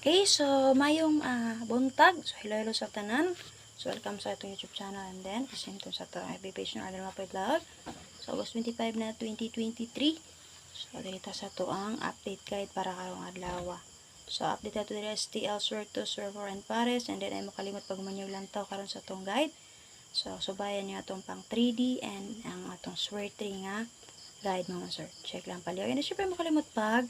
Okay, so mayong ah, buntag. So hello hello sa tanan. So welcome sa itong YouTube channel and then kasi ito sa itong FB page ng Arden Mapoy Vlog. So August 25 na 2023. So dito sa ito ang update guide para karong adlaw. So update nato diri STL Sword to Server and Pares and then ay makalimot pag manyo lang taw karon sa itong guide. So subayan niyo atong pang 3D and ang atong Sword 3 nga guide mga sir. Check lang paliw. And syempre makalimot pag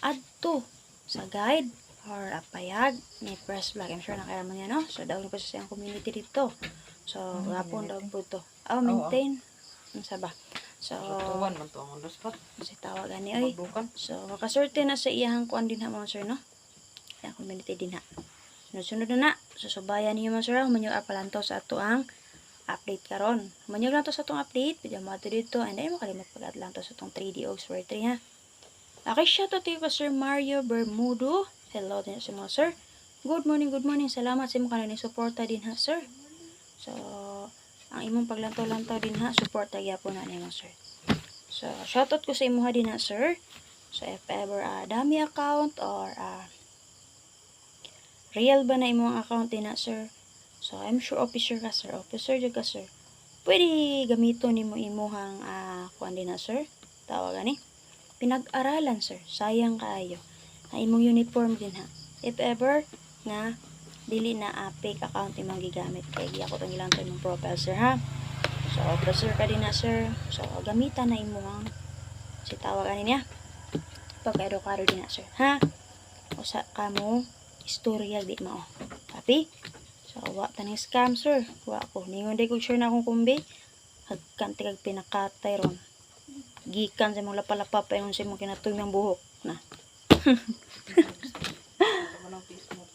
add to sa guide or apayag ni press vlog. I'm sure nakaraman niya, no? So, daw po sa siyang community dito. So, Ano, gapon daw community? po to. Oh, maintain. Ano sa ba? So, Tuwan man to ang luspat. si tawagan ni, oy. So, makasorte na sa iyahang kuan din ha, mga sir, no? Iyang community din ha. Sunod-sunod na na. So, subayan niyo mga sir? Humanyo apalanto sa ato ang update karon. Humanyo lang to sa atong update. Pwede mo ato dito. And then, makalimot pag lang to sa atong 3D Oxford 3, ha? Okay, shout out to you, Sir Mario Bermudo. Hello din sa mga sir. Good morning, good morning. Salamat sa imong kanin suporta din ha, sir. So, ang imong paglantaw-lantaw din ha, suporta gyapon na nimo, sir. So, shout out ko sa imuha din ha, sir. So, if ever ah, dami account or ah, real ba na imong account din ha, sir. So, I'm sure officer ka, sir. Officer jud ka, sir. Pwede gamito nimo imuhang ah, kuan din ha, sir. Tawagan ni. Pinag-aralan, sir. Sayang kaayo ang imong uniform din ha. If ever nga dili na uh, fake account imong gigamit kay giya ko tong ilang imong profile sir ha. So officer ka din na sir. So gamitan na imong si tawag ani niya. Pagkado karo din na sir ha. Usa ka mo istorya di mao. Tapi so wa tanang scam sir. Wa ko ningon day ko sure na akong kumbi. Hagkan tigag pinakatay ron. Gikan sa mong lapalapa pa yung sa mong kinatuy ng buhok na.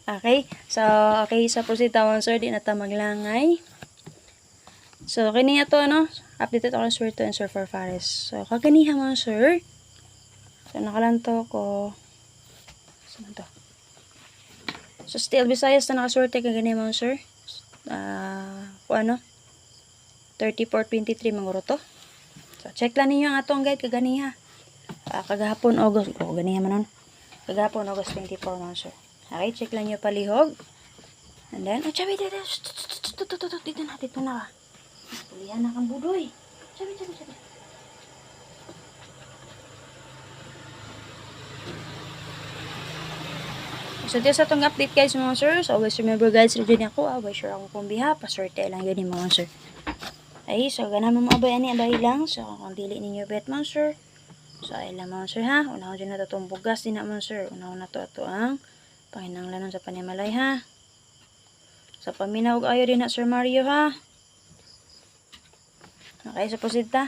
Okay. So, okay. Sa proceed tawon, sir. Di na ta maglangay. So, kini ato, ano? Updated ako sir to and sir for Fares. So, kaganiha mo, sir. So, nakalanto ko. Saan to? So, still, Visayas na nakaswerte kaganiha mo, sir. Ah, kung ano? 3423 manguro to. So, check lang ninyo ang atong guide kaganiha. Ah, kagahapon, August. Oh, ganiha man nun. Kagapon, August 24 mga sir. Okay, check lang nyo palihog. And then, oh, chabi, dito, dito, na, dito na ka. Pulihan na kang budoy. Chabi, chabi, chabi. So, dito sa itong update guys mga sir. So, always remember guys, radyo ako. Always sure ako kung biha. Paswerte lang yun mga sir. Ay, so, ganahan mo mga abay, ani, abay lang. So, kung dili ninyo bet mga sir. So, ay lang mga sir ha. Unahon dyan na ito itong bugas din na mga sir. Unahon na ito ito ang panginanglanon sa panimalay ha. Sa paminaw ayo din na Sir Mario ha. Okay, sa posita.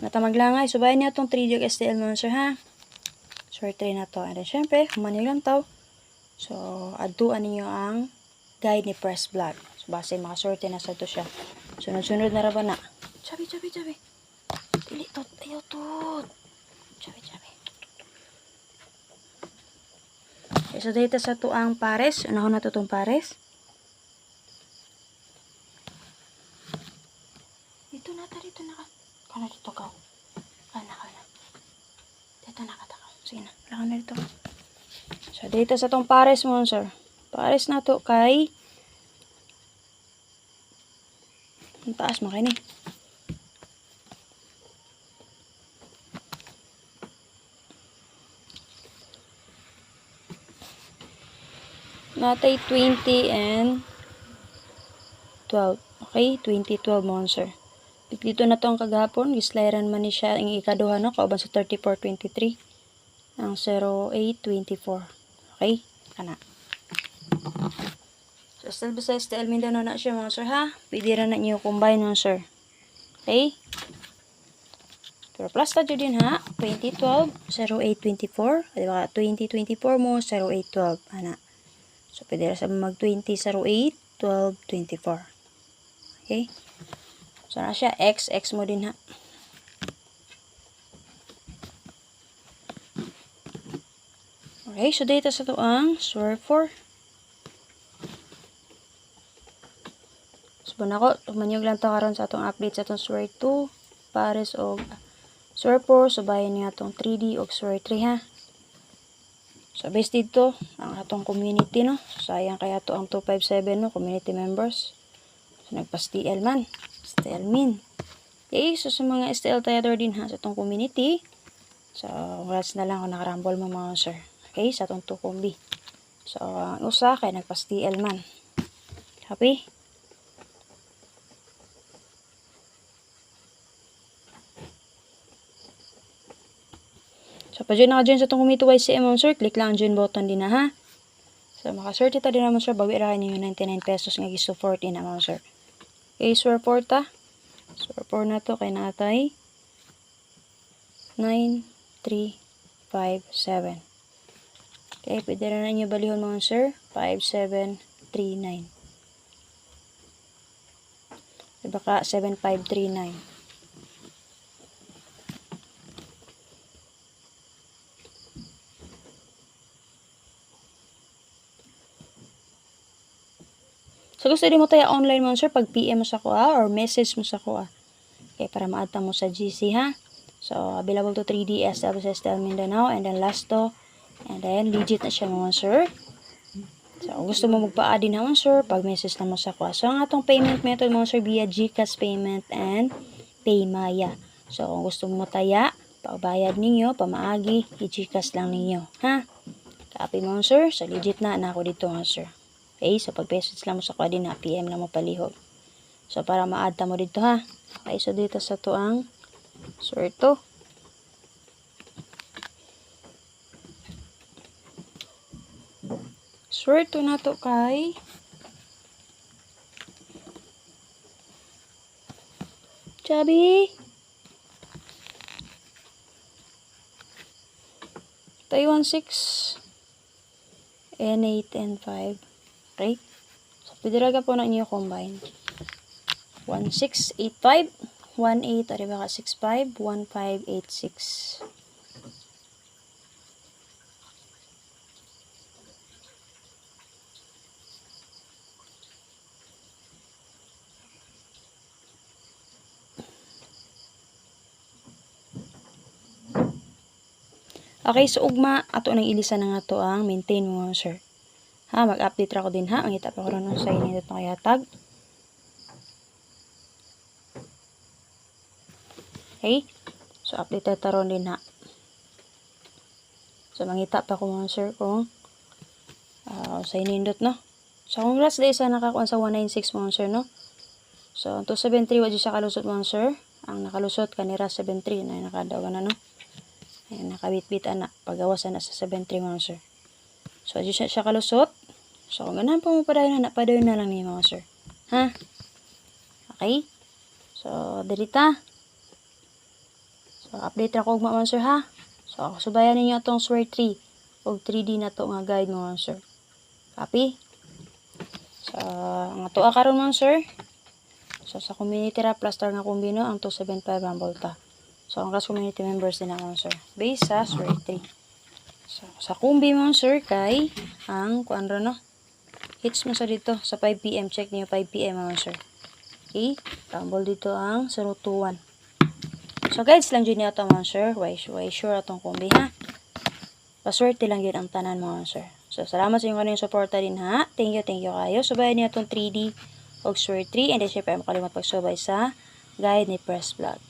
Natamalangay. Subayan niya itong 3D STL mga sir ha. Sure, try na to. And then, syempre, humanyo lang to. So, aduan ninyo ang guide ni Press Vlog. So, base makasorte na sa to siya. Sunod-sunod na raba na. Chabi, chabi, chabi. Ayaw, tot. Chabi, chabi. Okay, so, dito sa to ang pares. Unahon na to itong pares. Dito na ta, dito na ka. Kana dito ka. Kana, kana. Dito na ka ta. Sige na, lakan na dito. So, dito sa tong pares mo, sir. Pares na to kay... Ang taas mo kayo ni. Natay 20 and 12. Okay, 2012 monster. Dito na to ang kagahapon. Gislayaran man ni siya ang ikaduha no. Kauban sa 3423. Ang 0824. Okay? Kana. So, still besides the Mindanao na siya mga sir ha. Pwede rin na niyo combine mga sir. Okay? Pero plus ta din ha. 2012, 0824. Di ba? 2024 mo, 0812. Ana. So, pwede sa mag 20, 08, 12, 24. Okay? So, na siya. X, X mo din ha. Okay, so data sa to ang SWOR 4. So, na ko, tumanyog lang to karon sa atong update sa atong SWOR 2, pares og SWOR 4, so bayan niya atong 3D og SWOR 3 ha. So, based dito, ang atong community, no? Sayang kaya to ang 257, no? Community members. So, nagpa-STL man. STL min. Okay, so sa mga STL tayador din ha, sa itong community. So, congrats na lang kung nakarambol mo mga sir. Okay, sa itong tukumbi. So, ang usa kay nagpa-STL man. Happy? So, pa dyan naka-join sa itong kumito YCM mga sir, click lang ang join button din na ha. So, makasort ita din naman sir, bawi ra ninyo 99 pesos nga 40 na mga sir. Okay, so report ta. So, report na to kay natay 9357. Okay, pwede na ninyo balihon mga sir, 5739. Diba ka, 7539. Gusto din mo tayo online mo, sir, pag PM mo sa kuha or message mo sa kuha. Okay, para maadta mo sa GC, ha? So, available to 3DS, tapos sa Estel Mindanao, and then last to, and then legit na siya mga sir. So, gusto mo magpa-add din naman, sir, pag message na mo sa kuha. So, ang atong payment method mga sir, via GCash payment and Paymaya. So, kung gusto mo taya, pagbayad ninyo, pamaagi, i-GCash lang ninyo, ha? Copy mo, sir. So, legit na, na ako dito, ha, sir. Okay, so pag message lang mo sa kwadin na PM lang mo palihog. So para ma-add mo dito ha. Okay, so dito sa tuang sorto. Sorto na to kay Chubby. Taiwan 6 N8 and 5 Okay? So, pwede raga po na inyo combine. 1685, 18, o diba ka 65, 1586. Okay, so ugma, ato nang ilisa na nga to ang maintain mo, sir. Ha, mag-update ra ko din ha. Ang kita pa ko ron sa inyo dito kaya tag. Okay? So, update ta ron din ha. So, mangita pa ko mga sir kung uh, sa inindot, no? So, congrats day sa nakakuan sa 196 mga sir, no? So, ang 273 wadyo sa kalusot mga sir. Ang nakalusot kanira 73 na nakadawa na, no? Ayan, nakabit-bit ana. Pagawas na sa 73 mga sir. So, adi siya, siya kalusot. So, kung pa mo padayon na, padayon na lang ni mga sir. Ha? Okay? So, delita. So, update ra ko ugma mga sir, ha? So, subayan ninyo itong swear 3 o 3D na to nga guide mga sir. Copy? So, nga to karon mga sir. So, sa community ra plaster nga kumbino ang 275 ang volta. So, ang class community members din ako, sir. Base sa swear 3. So, sa kumbi mo, sir, kay ang, kuan no? Hits mo sa dito, sa 5pm. Check niyo 5pm, mga sir. Okay? Rumble dito ang 021. So, guys, lang dyan niyo ito, mga sir. Why, why sure atong kumbi, ha? Paswerte lang yun ang tanan, mga sir. So, salamat sa inyong kanyang suporta din, ha? Thank you, thank you kayo. Subayan niyo itong 3D og swear 3. And then, syempre, makalimot pagsubay sa guide ni Press Vlog.